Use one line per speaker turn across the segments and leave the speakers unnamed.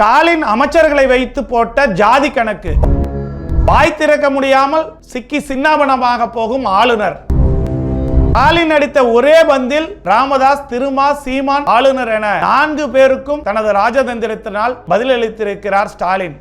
ஸ்டாலின் அமைச்சர்களை வைத்து போட்ட ஜாதி கணக்கு. வாய் திறக்க முடியாமல் சிக்கி சின்னாபனமாக போகும் ஆளுநர். ஸ்டாலின் அடித்த ஒரே பந்தில் ராமதாஸ் திருமா சீமான் ஆளுநர் என நான்கு பேருக்கும் தனது ராஜதந்திரத்தினால் பதிலளித்திருக்கிறார் ஸ்டாலின்.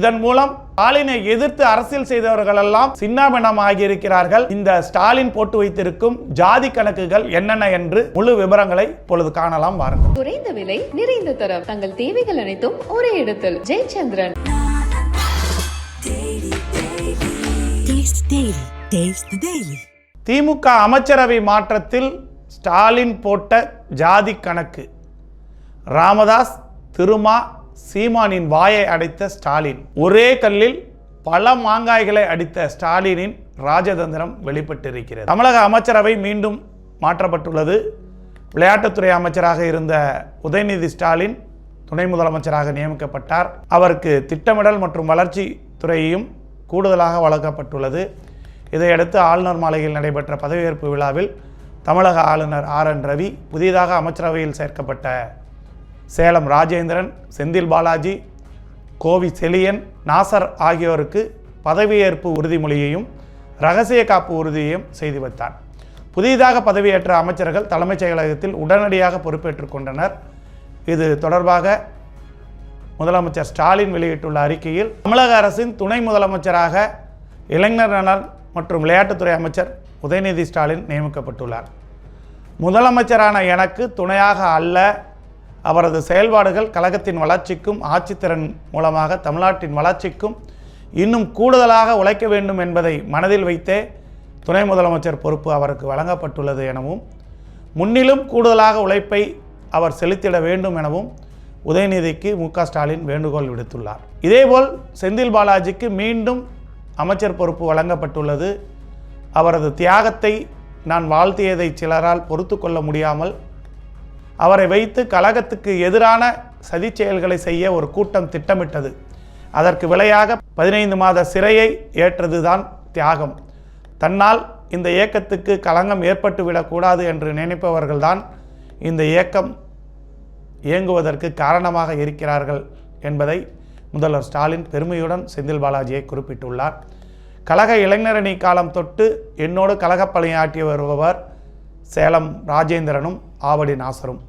இதன் மூலம் ஸ்டாலினை எதிர்த்து அரசியல் செய்தவர்கள் எல்லாம் சின்னாபின்னமாகி இருக்கிறார்கள் இந்த ஸ்டாலின் போட்டு வைத்திருக்கும் ஜாதி கணக்குகள் என்னென்ன என்று முழு விவரங்களை இப்பொழுது காணலாம் வாருங்கள்.
குறைந்த விலை நிறைந்த தரம். தங்கள் தேவைகள் அனைத்தும் ஒரே இடத்தில். ஜெயச்சந்திரன்.
திமுக அமைச்சரவை மாற்றத்தில் ஸ்டாலின் போட்ட ஜாதி கணக்கு. ராமதாஸ் திருமா சீமானின் வாயை அடைத்த ஸ்டாலின். ஒரே கல்லில் பல மாங்காய்களை அடித்த ஸ்டாலினின் ராஜதந்திரம் வெளிப்பட்டிருக்கிறது. தமிழக அமைச்சரவை மீண்டும் மாற்றப்பட்டுள்ளது. விளையாட்டுத்துறை அமைச்சராக இருந்த உதயநிதி ஸ்டாலின் துணை முதலமைச்சராக நியமிக்கப்பட்டார். அவருக்கு திட்டமிடல் மற்றும் வளர்ச்சி துறையையும் கூடுதலாக வழங்கப்பட்டுள்ளது. இதையடுத்து ஆளுநர் மாளிகையில் நடைபெற்ற பதவியேற்பு விழாவில் தமிழக ஆளுநர் ஆர் என் ரவி புதிதாக அமைச்சரவையில் சேர்க்கப்பட்ட சேலம் ராஜேந்திரன் செந்தில் பாலாஜி கோவி செலியன் நாசர் ஆகியோருக்கு பதவியேற்பு உறுதிமொழியையும் ரகசிய காப்பு உறுதியையும் செய்து வைத்தார். புதிதாக பதவியேற்ற அமைச்சர்கள் தலைமைச் செயலகத்தில் உடனடியாக பொறுப்பேற்றுக் கொண்டனர். இது தொடர்பாக முதலமைச்சர் ஸ்டாலின் வெளியிட்டுள்ள அறிக்கையில் தமிழக அரசின் துணை முதலமைச்சராக இளைஞர் நலன் மற்றும் விளையாட்டுத்துறை அமைச்சர் உதயநிதி ஸ்டாலின் நியமிக்கப்பட்டுள்ளார். முதலமைச்சரான எனக்கு துணையாக அல்ல அவரது செயல்பாடுகள் கழகத்தின் வளர்ச்சிக்கும் ஆட்சித்திறன் மூலமாக தமிழ்நாட்டின் வளர்ச்சிக்கும் இன்னும் கூடுதலாக உழைக்க வேண்டும் என்பதை மனதில் வைத்தே துணை முதலமைச்சர் பொறுப்பு அவருக்கு வழங்கப்பட்டுள்ளது எனவும் முன்னிலும் கூடுதலாக உழைப்பை அவர் செலுத்திட வேண்டும் எனவும் உதயநிதிக்கு மு ஸ்டாலின் வேண்டுகோள் விடுத்துள்ளார். இதேபோல் செந்தில் பாலாஜிக்கு மீண்டும் அமைச்சர் பொறுப்பு வழங்கப்பட்டுள்ளது. அவரது தியாகத்தை நான் வாழ்த்தியதை சிலரால் பொறுத்து கொள்ள முடியாமல் அவரை வைத்து கழகத்துக்கு எதிரான சதிச் செயல்களை செய்ய ஒரு கூட்டம் திட்டமிட்டது. அதற்கு விலையாக பதினைந்து மாத சிறையை ஏற்றதுதான் தியாகம். தன்னால் இந்த இயக்கத்துக்கு களங்கம் ஏற்பட்டுவிடக்கூடாது என்று நினைப்பவர்கள்தான் இந்த இயக்கம் இயங்குவதற்கு காரணமாக இருக்கிறார்கள் என்பதை முதல்வர் ஸ்டாலின் பெருமையுடன் செந்தில் பாலாஜியை குறிப்பிட்டுள்ளார். கழக இளைஞரணி காலம் தொட்டு என்னோடு கழகப் பணியாற்றி வருபவர் சேலம் ராஜேந்திரனும் ஆவடி நாசரும்.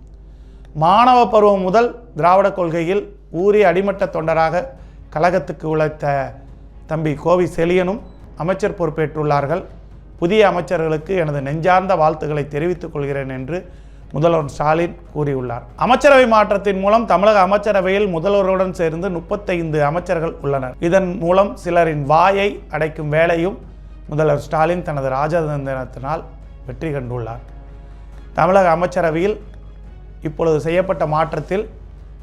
மாணவ பருவம் முதல் திராவிட கொள்கையில் ஊரிய அடிமட்ட தொண்டராக கழகத்துக்கு உழைத்த தம்பி கோவி செலியனும் அமைச்சர் பொறுப்பேற்றுள்ளார்கள். புதிய அமைச்சர்களுக்கு எனது நெஞ்சார்ந்த வாழ்த்துக்களை தெரிவித்துக் கொள்கிறேன் என்று முதல்வர் ஸ்டாலின் கூறியுள்ளார். அமைச்சரவை மாற்றத்தின் மூலம் தமிழக அமைச்சரவையில் முதல்வருடன் சேர்ந்து முப்பத்தைந்து அமைச்சர்கள் உள்ளனர். இதன் மூலம் சிலரின் வாயை அடைக்கும் வேலையும் முதல்வர் ஸ்டாலின் தனது ராஜதந்திரத்தினால் வெற்றி கண்டுள்ளார். தமிழக அமைச்சரவையில் இப்பொழுது செய்யப்பட்ட மாற்றத்தில்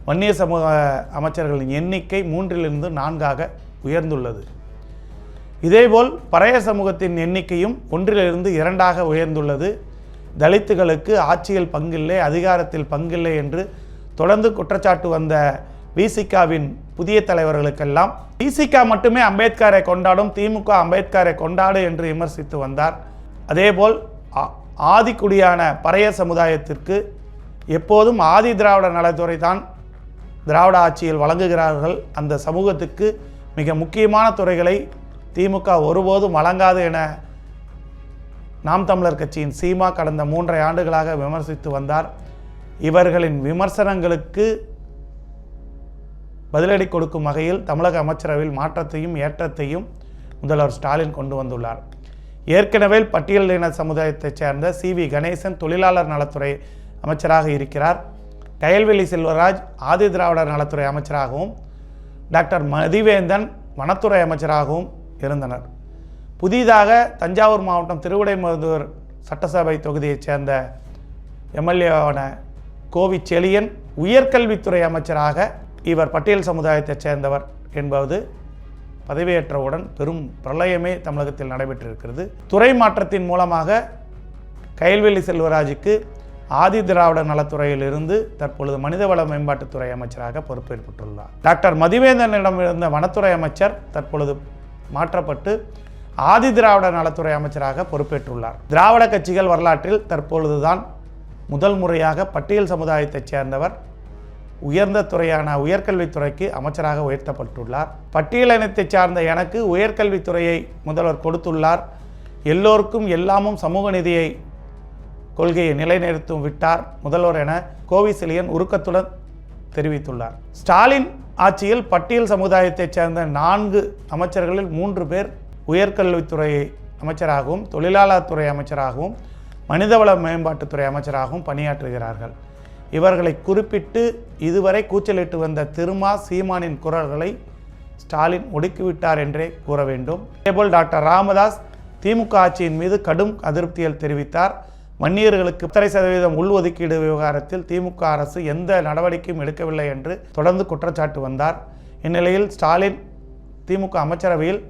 வன்னிய சமூக அமைச்சர்களின் எண்ணிக்கை மூன்றிலிருந்து நான்காக உயர்ந்துள்ளது. இதேபோல் பறைய சமூகத்தின் எண்ணிக்கையும் ஒன்றிலிருந்து இரண்டாக உயர்ந்துள்ளது. தலித்துகளுக்கு ஆட்சியில் பங்கில்லை அதிகாரத்தில் பங்கில்லை என்று தொடர்ந்து குற்றச்சாட்டு வந்த விசிகாவின் புதிய தலைவர்களுக்கெல்லாம் விசிகா மட்டுமே அம்பேத்கரை கொண்டாடும் திமுக அம்பேத்கரை கொண்டாடு என்று விமர்சித்து வந்தார். அதேபோல் ஆ- ஆதிக்குடியான பறைய சமுதாயத்திற்கு எப்போதும் ஆதி திராவிட நலத்துறை தான் திராவிட ஆட்சியில் வழங்குகிறார்கள். அந்த சமூகத்துக்கு மிக முக்கியமான துறைகளை திமுக ஒருபோதும் வழங்காது என நாம் தமிழர் கட்சியின் சீமா கடந்த மூன்றரை ஆண்டுகளாக விமர்சித்து வந்தார். இவர்களின் விமர்சனங்களுக்கு பதிலடி கொடுக்கும் வகையில் தமிழக அமைச்சரவையில் மாற்றத்தையும் ஏற்றத்தையும் முதல்வர் ஸ்டாலின் கொண்டு வந்துள்ளார். ஏற்கனவே பட்டியலின சமுதாயத்தைச் சேர்ந்த சி வி கணேசன் தொழிலாளர் நலத்துறை அமைச்சராக இருக்கிறார். கயல்வெளி செல்வராஜ் ஆதி திராவிடர் நலத்துறை அமைச்சராகவும் டாக்டர் மதிவேந்தன் வனத்துறை அமைச்சராகவும் இருந்தனர். புதிதாக தஞ்சாவூர் மாவட்டம் திருவிடைமருதூர் சட்டசபை தொகுதியைச் சேர்ந்த எம்எல்ஏவான கோவி செலியன் உயர்கல்வித்துறை அமைச்சராக இவர் பட்டியல் சமுதாயத்தைச் சேர்ந்தவர் என்பது பதவியேற்றவுடன் பெரும் பிரளயமே தமிழகத்தில் நடைபெற்றிருக்கிறது. துறை மாற்றத்தின் மூலமாக கயல்வெளி செல்வராஜுக்கு ஆதி திராவிட நலத்துறையிலிருந்து தற்பொழுது மனிதவள மேம்பாட்டுத்துறை அமைச்சராக பொறுப்பேற்பட்டுள்ளார். டாக்டர் மதிவேந்தனிடம் இருந்த வனத்துறை அமைச்சர் தற்பொழுது மாற்றப்பட்டு ஆதி திராவிட நலத்துறை அமைச்சராக பொறுப்பேற்றுள்ளார். திராவிட கட்சிகள் வரலாற்றில் தற்பொழுதுதான் முதல் முறையாக பட்டியல் சமுதாயத்தைச் சேர்ந்தவர் உயர்ந்த துறையான உயர்கல்வித்துறைக்கு அமைச்சராக உயர்த்தப்பட்டுள்ளார். பட்டியலினத்தை சார்ந்த எனக்கு உயர்கல்வித்துறையை முதல்வர் கொடுத்துள்ளார். எல்லோருக்கும் எல்லாமும் சமூக நிதியை கொள்கையை நிலைநிறுத்தும் விட்டார் முதல்வர் என கோவிசிலியன் உருக்கத்துடன் தெரிவித்துள்ளார். ஸ்டாலின் ஆட்சியில் பட்டியல் சமுதாயத்தைச் சேர்ந்த நான்கு அமைச்சர்களில் மூன்று பேர் உயர்கல்வித்துறை அமைச்சராகவும் தொழிலாளர் துறை அமைச்சராகவும் மனிதவள மேம்பாட்டுத்துறை அமைச்சராகவும் பணியாற்றுகிறார்கள். இவர்களை குறிப்பிட்டு இதுவரை கூச்சலிட்டு வந்த திருமா சீமானின் குரல்களை ஸ்டாலின் ஒடுக்கிவிட்டார் என்றே கூற வேண்டும். இதேபோல் டாக்டர் ராமதாஸ் திமுக ஆட்சியின் மீது கடும் அதிருப்தியில் தெரிவித்தார். வன்னியர்களுக்கு பத்தரை சதவீதம் உள்ஒதுக்கீடு விவகாரத்தில் திமுக அரசு எந்த நடவடிக்கையும் எடுக்கவில்லை என்று தொடர்ந்து குற்றச்சாட்டு வந்தார். இந்நிலையில் ஸ்டாலின் திமுக அமைச்சரவையில்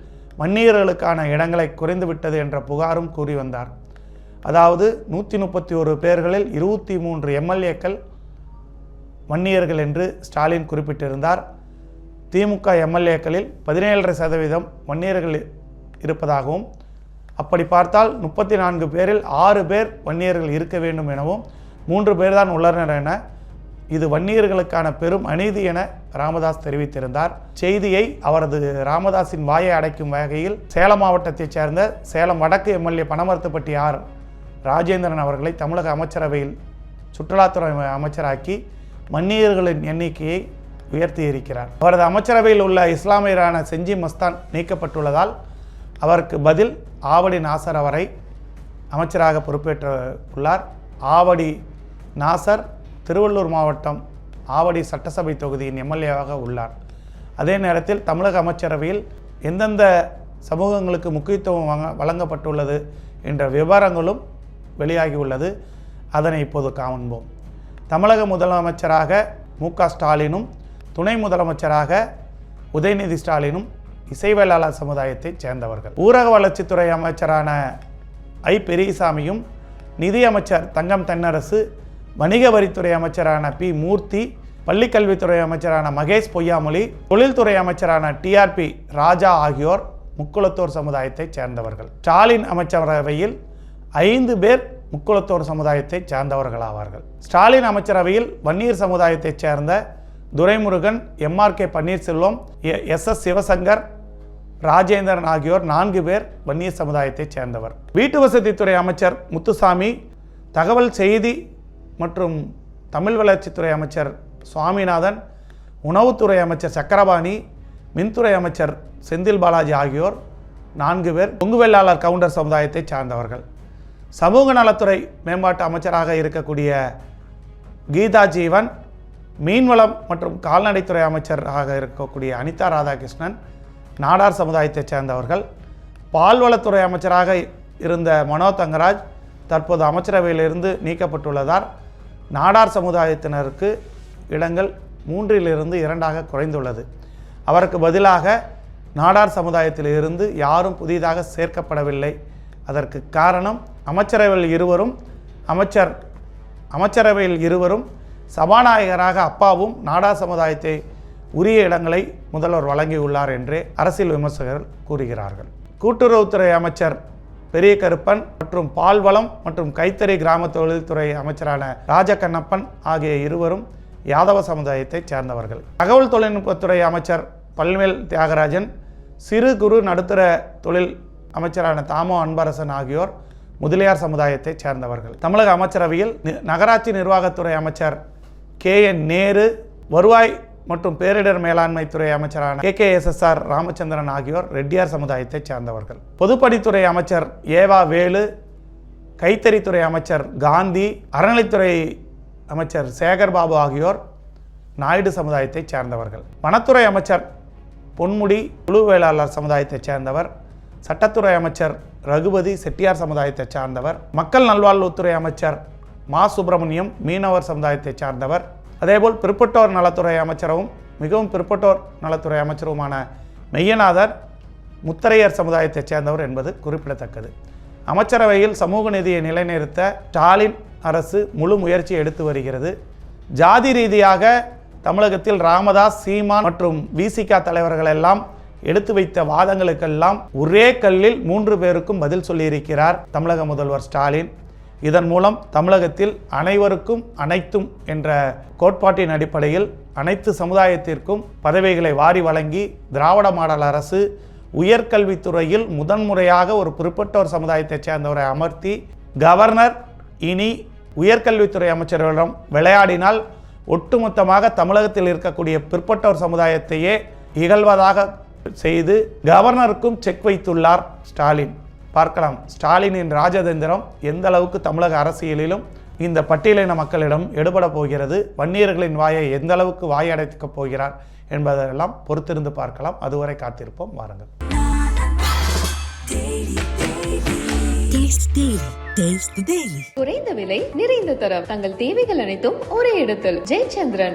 வன்னியர்களுக்கான இடங்களை குறைந்துவிட்டது என்ற புகாரும் கூறி வந்தார். அதாவது நூற்றி முப்பத்தி ஒரு பேர்களில் இருபத்தி மூன்று எம்எல்ஏக்கள் வன்னியர்கள் என்று ஸ்டாலின் குறிப்பிட்டிருந்தார். திமுக எம்எல்ஏக்களில் பதினேழரை சதவீதம் வன்னியர்கள் இருப்பதாகவும் அப்படி பார்த்தால் முப்பத்தி நான்கு பேரில் ஆறு பேர் வன்னியர்கள் இருக்க வேண்டும் எனவும் மூன்று பேர் தான் உள்ளனர் என இது வன்னியர்களுக்கான பெரும் அநீதி என ராமதாஸ் தெரிவித்திருந்தார். செய்தியை அவரது ராமதாஸின் வாயை அடைக்கும் வகையில் சேலம் மாவட்டத்தைச் சேர்ந்த சேலம் வடக்கு எம்எல்ஏ பணமர்த்தப்பட்டி ஆர். ராஜேந்திரன் அவர்களை தமிழக அமைச்சரவையில் சுற்றுலாத்துறை அமைச்சராக்கி வன்னியர்களின் எண்ணிக்கையை உயர்த்தி இருக்கிறார் அவரது அமைச்சரவையில் உள்ள இஸ்லாமியரான செஞ்சி மஸ்தான் நீக்கப்பட்டுள்ளதால் அவருக்கு பதில் ஆவடி நாசர் அவரை அமைச்சராக பொறுப்பேற்றுள்ளார். ஆவடி நாசர் திருவள்ளூர் மாவட்டம் ஆவடி சட்டசபை தொகுதியின் எம்எல்ஏவாக உள்ளார். அதே நேரத்தில் தமிழக அமைச்சரவையில் எந்தெந்த சமூகங்களுக்கு முக்கியத்துவம் வழங்கப்பட்டுள்ளது என்ற விவரங்களும் வெளியாகியுள்ளது. அதனை இப்போது காண்போம். தமிழக முதலமைச்சராக மு க ஸ்டாலினும் துணை முதலமைச்சராக உதயநிதி ஸ்டாலினும் இசைவேளாளர் சமுதாயத்தைச் சேர்ந்தவர்கள். ஊரக வளர்ச்சித்துறை அமைச்சரான ஐ. பெரியசாமியும் நிதியமைச்சர் தங்கம் தென்னரசு வணிக வரித்துறை அமைச்சரான பி. மூர்த்தி பள்ளிக்கல்வித்துறை அமைச்சரான மகேஷ் பொய்யாமொழி தொழில்துறை அமைச்சரான டிஆர்பி ராஜா ஆகியோர் முக்குளத்தோர் சமுதாயத்தைச் சேர்ந்தவர்கள். ஸ்டாலின் அமைச்சரவையில் ஐந்து பேர் முக்குளத்தோர் சமுதாயத்தைச் சேர்ந்தவர்களாவார்கள். ஸ்டாலின் அமைச்சரவையில் வன்னியர் சமுதாயத்தைச் சேர்ந்த Duraimurugan MR K. Panneerselvam S. S. Sivasankar Rajendran ஆகியோர் நான்கு பேர் வன்னியர் சமுதாயத்தைச் சேர்ந்தவர். வீட்டு வசதித்துறை அமைச்சர் முத்துசாமி தகவல் செய்தி மற்றும் தமிழ் வளர்ச்சித்துறை அமைச்சர் சுவாமிநாதன் உணவுத்துறை அமைச்சர் சக்கரபாணி மின்துறை அமைச்சர் செந்தில் பாலாஜி ஆகியோர் நான்கு பேர் கொங்கு வெள்ளாளர் கவுண்டர் சமுதாயத்தைச் சார்ந்தவர்கள். சமூக நலத்துறை மேம்பாட்டு அமைச்சராக இருக்கக்கூடிய கீதா ஜீவன் மீன்வளம் மற்றும் கால்நடைத்துறை அமைச்சராக இருக்கக்கூடிய அனிதா ராதாகிருஷ்ணன் நாடார் சமுதாயத்தைச் சேர்ந்தவர்கள் பால்வளத்துறை அமைச்சராக இருந்த மனோ தங்கராஜ் தற்போது அமைச்சரவையிலிருந்து நீக்கப்பட்டுள்ளதால் நாடார் சமுதாயத்தினருக்கு இடங்கள் மூன்றிலிருந்து இரண்டாக குறைந்துள்ளது. அவருக்கு பதிலாக நாடார் சமுதாயத்திலிருந்து யாரும் புதிதாக சேர்க்கப்படவில்லை. அதற்கு காரணம் அமைச்சரவையில் இருவரும் அமைச்சர் அமைச்சரவையில் இருவரும் சபாநாயகராக அப்பாவும் நாடார் சமுதாயத்தை உரிய இடங்களை முதல்வர் வழங்கியுள்ளார் என்றே அரசியல் விமர்சகர்கள் கூறுகிறார்கள். கூட்டுறவுத்துறை அமைச்சர் பெரிய கருப்பன் மற்றும் பால்வளம் மற்றும் கைத்தறி கிராம தொழில்துறை அமைச்சரான ராஜகண்ணப்பன் ஆகிய இருவரும் யாதவ சமுதாயத்தைச் சேர்ந்தவர்கள். தகவல் தொழில்நுட்பத்துறை அமைச்சர் பல்வேல் தியாகராஜன் சிறு குறு நடுத்தர தொழில் அமைச்சரான தாமோ அன்பரசன் ஆகியோர் முதலியார் சமுதாயத்தைச் சேர்ந்தவர்கள். தமிழக அமைச்சரவையில் நி- நகராட்சி நிர்வாகத்துறை அமைச்சர் கே என் நேரு வருவாய் மற்றும் பேரிடர் மேலாண்மை துறை அமைச்சரான K K S S R Ramachandran ஆகியோர் ரெட்டியார் சமுதாயத்தைச் சேர்ந்தவர்கள். பொதுப்பணித்துறை அமைச்சர் ஏவா வேலு கைத்தறித்துறை அமைச்சர் காந்தி அறநிலைத்துறை அமைச்சர் சேகர்பாபு ஆகியோர் நாயுடு சமுதாயத்தைச் சேர்ந்தவர்கள். வனத்துறை அமைச்சர் பொன்முடி குழு வேளாளர் சமுதாயத்தைச் சேர்ந்தவர். சட்டத்துறை அமைச்சர் ரகுபதி செட்டியார் சமுதாயத்தைச் சார்ந்தவர். மக்கள் நல்வாழ்வுத்துறை அமைச்சர் மா சுப்பிரமணியம் மீனவர் சமுதாயத்தைச் சார்ந்தவர். அதேபோல் பிற்பட்டோர் நலத்துறை அமைச்சரும் மிகவும் பிற்பட்டோர் நலத்துறை அமைச்சருமான மெய்யநாதர் முத்தரையர் சமுதாயத்தைச் சேர்ந்தவர் என்பது குறிப்பிடத்தக்கது. அமைச்சரவையில் சமூக நீதியை நிலைநிறுத்த ஸ்டாலின் அரசு முழு முயற்சி எடுத்து வருகிறது. ஜாதி ரீதியாக தமிழகத்தில் ராமதாஸ் சீமான் மற்றும் விசிகா தலைவர்கள் எல்லாம் எடுத்து வைத்த வாதங்களுக்கெல்லாம் ஒரே கல்லில் மூன்று பேருக்கும் பதில் சொல்லியிருக்கிறார் தமிழக முதல்வர் ஸ்டாலின். இதன் மூலம் தமிழகத்தில் அனைவருக்கும் அனைத்தும் என்ற கோட்பாட்டின் அடிப்படையில் அனைத்து சமுதாயத்திற்கும் பதவிகளை வாரி வழங்கி திராவிட மாடல் அரசு உயர்கல்வித்துறையில் முதன்முறையாக ஒரு பிற்பட்டோர் சமுதாயத்தைச் சேர்ந்தவரை அமர்த்தி கவர்னர் இனி உயர்கல்வித்துறை அமைச்சர்களிடம் விளையாடினால் ஒட்டுமொத்தமாக தமிழகத்தில் இருக்கக்கூடிய பிற்பட்டோர் சமுதாயத்தையே இகழ்வதாக செய்து கவர்னருக்கும் செக் வைத்துள்ளார் ஸ்டாலின். பார்க்கலாம். ஸ்டாலினின் ராஜதந்திரம் எந்த அளவுக்கு தமிழக அரசியலிலும் இந்த பட்டியலின மக்களிடம் எடுபட போகிறது வன்னியர்களின் வாயை எந்த அளவுக்கு வாயடைத்துக்கப் போகிறார் என்பதெல்லாம் பொறுத்திருந்து பார்க்கலாம். அதுவரை காத்திருப்போம். வாருங்கள்.
குறைந்த விலை நிறைந்த தரம். தங்கள் தேவைகள் அனைத்தும் ஒரே இடத்தில். ஜெயச்சந்திரன்.